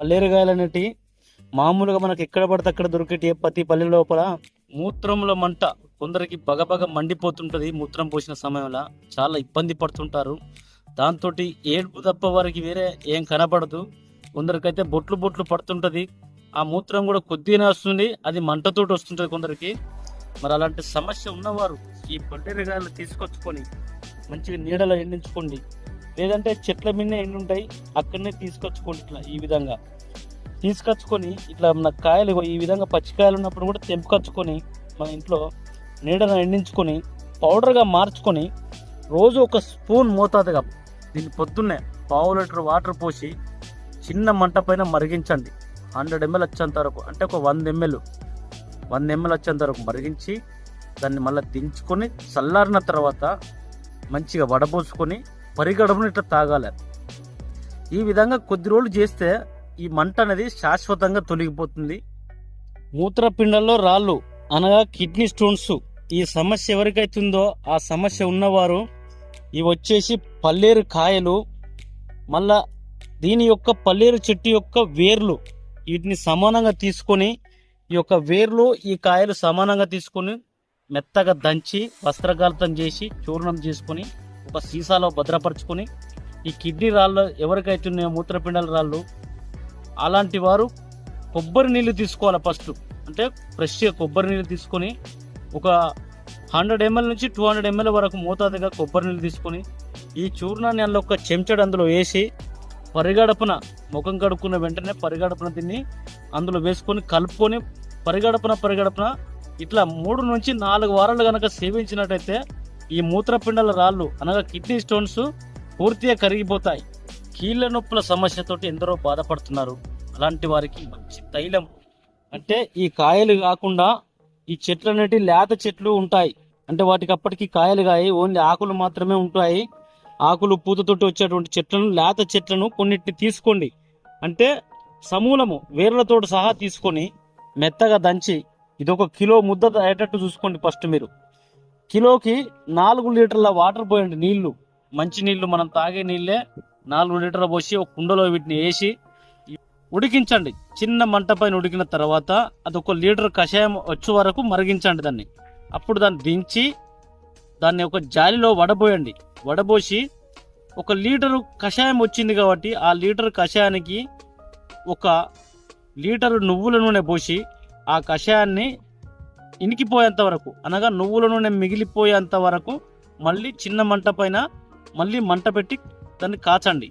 పల్లేరుగాయలు అనేటి మామూలుగా మనకి ఎక్కడ పడితే అక్కడ దొరికేటి ప్రతి పల్లె లోపల మూత్రంలో మంట కొందరికి బగబగ మండిపోతుంటది. మూత్రం పోసిన సమయంలో చాలా ఇబ్బంది పడుతుంటారు. దాంతో ఏడుపు తప్ప వారికి వేరే ఏం కనపడదు కొందరికైతే బొట్లు బొట్లు పడుతుంటుంది. ఆ మూత్రం కూడా కొద్దిగానే వస్తుంది. అది మంటతోటి వస్తుంటుంది కొందరికి. మరి అలాంటి సమస్య ఉన్నవారు ఈ పల్లెరుగాయలు తీసుకొచ్చుకొని మంచిగా నీడలో ఎండించుకోండి. లేదంటే చెట్ల మీద ఎండు ఉంటాయి అక్కడనే తీసుకొచ్చుకోండి ఇట్లా ఈ విధంగా. తీసుకొచ్చుకొని ఇట్లా మన కాయలు ఈ విధంగా పచ్చికాయలు ఉన్నప్పుడు కూడా తెంపుకొచ్చుకొని మన ఇంట్లో నీడను ఎండించుకొని పౌడర్గా మార్చుకొని రోజు ఒక స్పూన్ మోతాదుగా దీన్ని పొద్దున్నే పావు లీటర్ వాటర్ పోసి చిన్న మంట పైన మరిగించండి. హండ్రెడ్ ఎంఎల్ వచ్చేంత వరకు అంటే ఒక వంద ఎంఎల్ వంద ఎంఎల్ వచ్చేంత వరకు మరిగించి దాన్ని మళ్ళీ దించుకొని చల్లారిన తర్వాత మంచిగా వడబోసుకొని పరిగడమును ఇట్లా తాగాలి. ఈ విధంగా కొద్ది రోజులు చేస్తే ఈ మంట అనేది శాశ్వతంగా తొలగిపోతుంది. మూత్రపిండంలో రాళ్ళు అనగా కిడ్నీ స్టోన్స్ ఈ సమస్య ఎవరికైతుందో ఆ సమస్య ఉన్నవారు ఇవి వచ్చేసి పల్లేరు కాయలు మళ్ళా దీని యొక్క పల్లేరు చెట్టు యొక్క వేర్లు వీటిని సమానంగా తీసుకొని ఈ యొక్క వేర్లు ఈ కాయలు సమానంగా తీసుకొని మెత్తగా దంచి వస్త్రకాలితం చేసి చూర్ణం చేసుకొని ఒక సీసాలో భద్రపరచుకొని ఈ కిడ్నీ రాళ్ళు ఎవరికైతే ఉన్నాయో మూత్రపిండాల రాళ్ళు అలాంటి వారు కొబ్బరి నీళ్ళు తీసుకోవాలి ఫస్ట్ అంటే ఫ్రెష్గా కొబ్బరి నీళ్ళు తీసుకొని ఒక హండ్రెడ్ ఎంఎల్ నుంచి టూ హండ్రెడ్ ఎంఎల్ వరకు మోతాదుగా కొబ్బరి నీళ్ళు తీసుకొని ఈ చూర్ణాన్ని అందులో ఒక చెంచడు అందులో వేసి పరిగడపన ముఖం కడుక్కున్న వెంటనే పరిగడపన దీన్ని అందులో వేసుకొని కలుపుకొని పరిగడపన పరిగడపన ఇట్లా మూడు నుంచి నాలుగు వారాలు కనుక సేవించినట్టయితే ఈ మూత్రపిండాల రాళ్ళు అనగా కిడ్నీ స్టోన్స్ పూర్తిగా కరిగిపోతాయి. కీళ్ళ నొప్పుల సమస్యతోటి ఎందరో బాధపడుతున్నారు. అలాంటి వారికి మంచి తైలం. అంటే ఈ కాయలు కాకుండా ఈ చెట్లు అనేటి లేత చెట్లు ఉంటాయి. అంటే వాటికి అప్పటికి కాయలు కాయి ఓన్లీ ఆకులు మాత్రమే ఉంటాయి. ఆకులు పూతతోటి వచ్చేటువంటి చెట్లను లేత చెట్లను కొన్నిటిని తీసుకోండి. అంటే సమూలము వేర్లతో సహా తీసుకొని మెత్తగా దంచి ఇది ఒక కిలో ముద్ద అయ్యేటట్టు చూసుకోండి ఫస్ట్ మీరు. కిలోకి నాలుగు లీటర్ల వాటర్ పోయండి నీళ్ళు. మంచి నీళ్ళు మనం తాగే నీళ్ళే నాలుగు లీటర్ల పోసి ఒక కుండలో వీటిని వేసి ఉడికించండి. చిన్న మంట పైన ఉడికిన తర్వాత అది ఒక లీటర్ కషాయం వచ్చే వరకు మరిగించండి దాన్ని. అప్పుడు దాన్ని దించి దాన్ని ఒక జాలిలో వడబోయండి. వడబోసి ఒక లీటరు కషాయం వచ్చింది కాబట్టి ఆ లీటర్ కషాయానికి ఒక లీటరు నువ్వుల నూనె పోసి ఆ కషాయాన్ని ఇనికిపోయేంత వరకు అనగా నువ్వుల నూనె మిగిలిపోయేంత వరకు మళ్ళీ చిన్న మంట పైన మళ్ళీ మంట పెట్టి దాన్ని కాచండి.